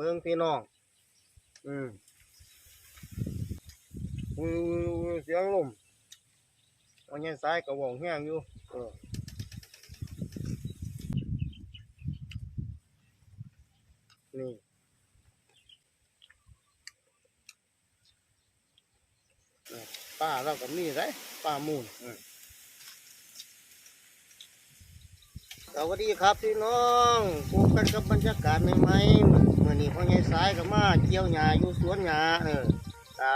เมืองพี่น้อง อืมอือเสียงลมเอาเงี้ยซ้ายกระวองแห้งอยู่เออนี่อะป้าเรากับนี่ไรป้ามูนอืมสวัสดีครับพี่น้องพบกันกับบรรยากาศใหม่ๆ มือนเมื่อนี้พ่อใหญ่สายก็มาเกี่ยวหญ้าอยู่สวนหญ้าเออตา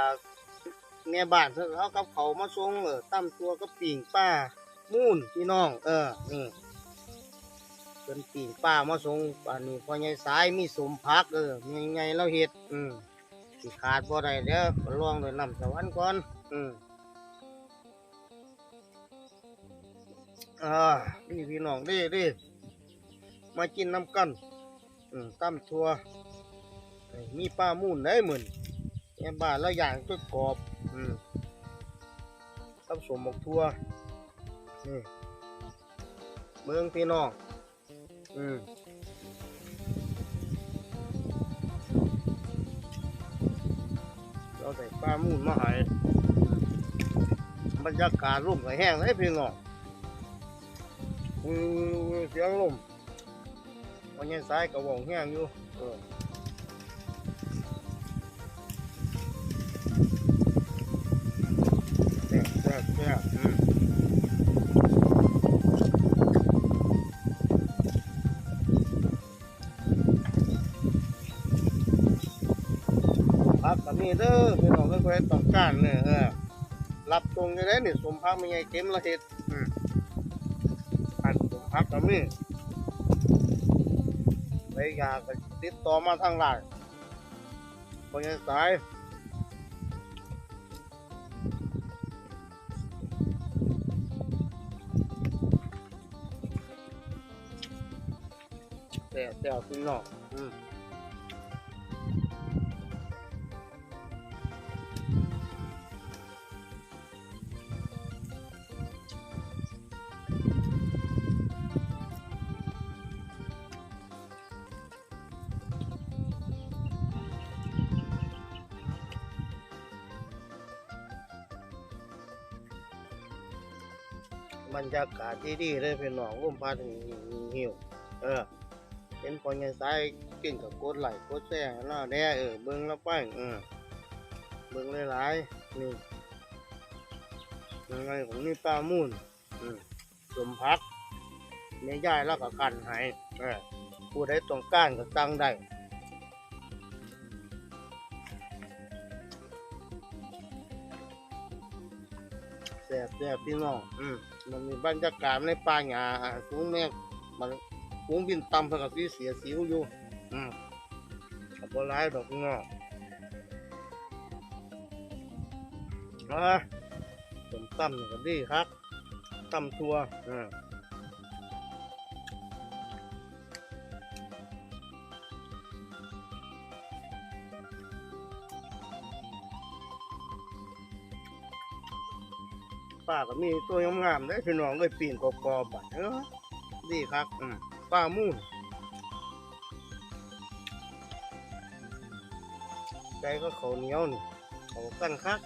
แม่บ้านเพิ่นเอากับเขามาส่งเออตั้มตัวกับปิ่งป้ามูนพี่น้อง เออนี่เป็นปิ่งป้ามาส่งอันนี้พ่อใหญ่สายมีสมพักเออมีไงเราเฮ็ดอืมสิขาดบ่ได้เด้อก็ลองด้วยน้ำสวรรค์ก่อนอืมอ่านี่พี่น้องด้เด้มากินน้ำกันอืมตั้มทัว มีปลามูนได้เหมือนแม่บ้านแล้วอย่างจุดกรอบ อืมตั้มสมหมกทัวนี่เมืองพี่น้อง อืมเราใส่ปลามูนมาให้บรรยากาศร่มกับแห้งเลยพี่น้องอือเสียงลมวันนี้ซ้ายกระวองแห้งอยู่ แซ่บแซ่บอืมพักกับนี่เด้อพี่น้องก็เคยต้องการเนี่ยเออรับตรงอยู่ได้เนี่ยสมพักไม่ไงเก็มละเห็ดอันสมพักกับนี่ไปยากจะติดต่อมาทางไลน์บริษัท แต่แต่พี่น้องอืมบรรยากาศที่ดีเลยพี่น้องร่มพัดหิวเออ เป็นคนยังสายกินกับกดไหลค์กดแซ่แล้วแน่เออเบิ้งแล้วไปเออเบิ้งหลายๆนี่ยังไงของนี่ปลามูนอืมสมพักแม่ย่ายแล้วก็กันห้เออผู้ใดต้องการก็สั่งได้แซ่บแซ่บพี่น้องอมมันมีบรรยากาศในป่าหญ้าอ่าสูงแม่มัน สูงบินต่ำเท่ากับที่เสียสิวอยู่ อืมกับบัร้ายดอกพี่น้องอ่าผมตั้มนี่ก็ดีครับตั้มทัวอืมป้าก็มีตัวงามๆได้อพี่น้องเลยปีนกอบๆบัดเออดีครับอืม ป้ามูนใจก็เขาเหนียวนี่เขากันคัก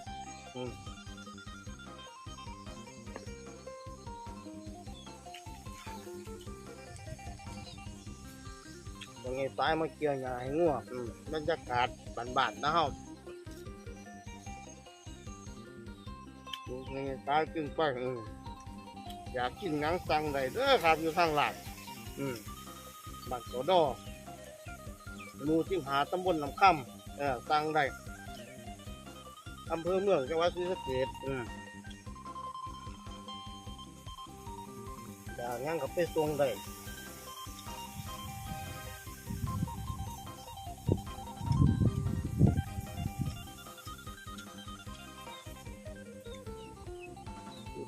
ยังไงตายมาเกี่ยวหญ้าให้งัวอืมบรรยากาศบ้านๆนะเฮายังไงตายกินไปอืมอยากกินหยังสั่งได้เด้อครับอยู่ทางหลัง อืมบ้านโสดอหมู่ที่หาตำบลลำค่ำเออสั่งได้อำเภอเมืองจังหวัดศรีสะเกษอืมอยากหยังก็ไปส่งได้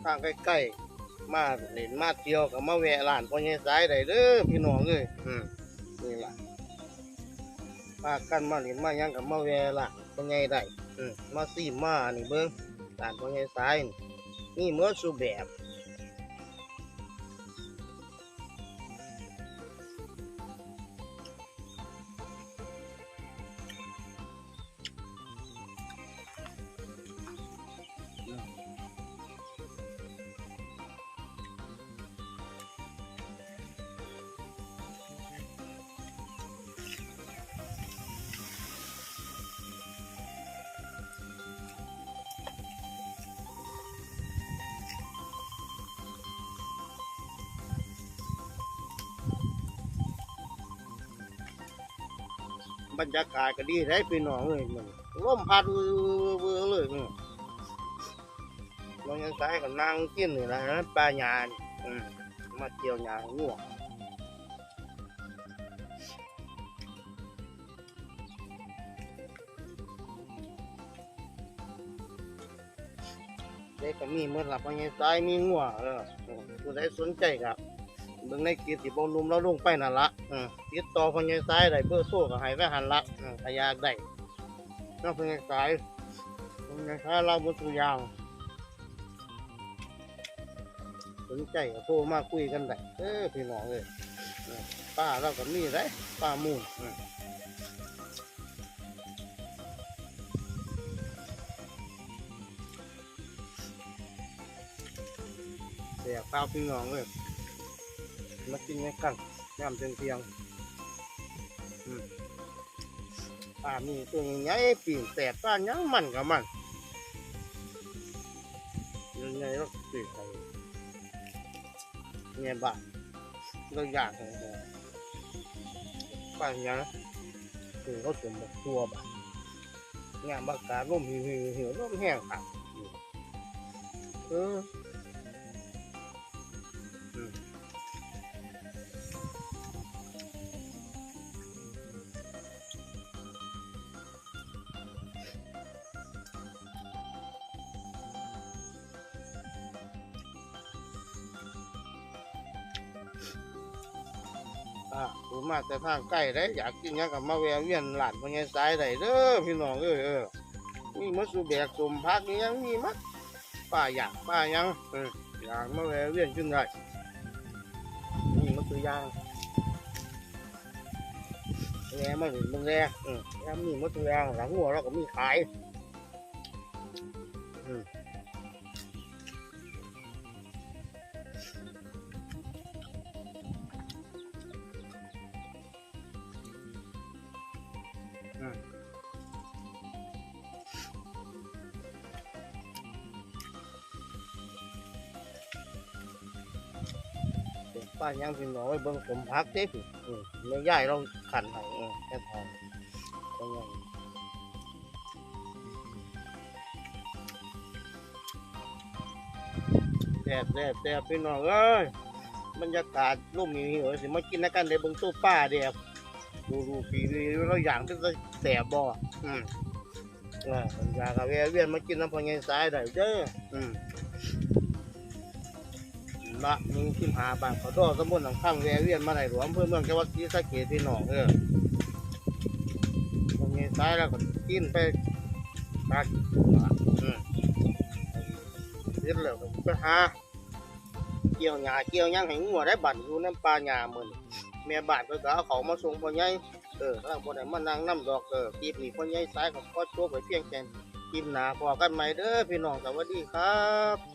ทางใกล้ๆ มาเล่นมาเที่ยวกับมาแวะร้านพ่อใหญ่สายได้เด้อพี่น้องเอ้ยอืมนี่ล่ะพากันมาเล่นมาหยังกับมาแวะร้านพ่อใหญ่ได้อืมมาซีมมานี่เบิ่งร้านพ่อใหญ่สายนี่มีเมื่อสูแบบ บรรยากาศก็ดีได้พี่น้องเลยมันลมพัดเวือเลยอืมน้องยังสายก็นั่งกินนี่แหละนะปลาหยามาเกี่ยวหยาง่วงเด็กก็มีเมื่อหลับพ่อใหญ่สายมีง่วงเออผู้ใดสนใจครับ เบิ่งในคลิปที่บ่ลุมแล้วลงไปนั่นละอืมติดต่อพิ่นยังซ้ายได้เบอร์โทรก็ให้ไว้หันละอืมถ้าอยากได้นอกเพิ่นยังสายพิ่นยังสายเราบ่ทุกอย่างสนใจก็โทรมาคุยกันได้เออพี่น้องเอ้ยป้าเราก็มีได้ป้ามูนอืมเสียข้าวพี่น้องเอ้ย มากินในกันยามเทียงเทียงปลามีตัวใหญ่ปีนแตกปลานยังมันกับมันยังไงเราปีนใส่เนี่ยบ้านเราอย่ากเลยปลายังคือเขาสมบัติตัวบ้างานบากกาศร่มหิวหิวหิวร่มแห้งครับเออ อ่าผมมาแต่ทางใกล้ได้อยากกินหยังกับมาแวะเวียนหลานพญายสายได้เด้อพี่น้องเอ้ยเออมีมัสูแบกสมพักนี่ยังมีมัดป้าอยากป้ายังเอออยากมาแวะเวียนขึ้นได้มีมัสือยางแง่มาเห็นมึงแง่เออแล้วมีมัสือยางหลังหัวเราก็มีขายอืม ป้ายังพี่น้องไว้เบิ่งผมพักเด้พี่อืมแม่ยายเราขันให้เออแค่ทองก็ยังแซ่บแซ่บแซ่บพี่น้องเอ้ยบรรยากาศร่มหิวๆสิมากินนะกันเลยเบิ่งตู้ป้าเดียวดูดูปีนี้เราอย่างที่จะ แสบบ่อืมเอออยากกับแวะเวียนมากินน้ำพอใหญสายได้เด้ออืมละมีขึ้นหาบางขอโทษสมบูรณ์หลังข้างแวะเวียนมาไหนหลวงเพื่อเมืองจังหวัดศรีสะเกษพี่หนองเออตรงนี้ซ้ายแล้วก็กินไปตักอืมเสร็จแล้วก็ไปหาเกี่ยวหญ้าเกี่ยวหยังให้งัวได้บั่นอยู่น้ำปลาหญ้ามื้อนี้แม่บานเพิ่นก็เอาเขามาส่งพอใหญ่ เออร่างบ่ได้มานั่งน้ำดอกเออคลิปนี้พ่อใหญ่ซ้ายก็ขอจบไว้เพียงแค่นี้คลิปหนาพอกันใหม่เด้อพี่น้องสวัสดีครับ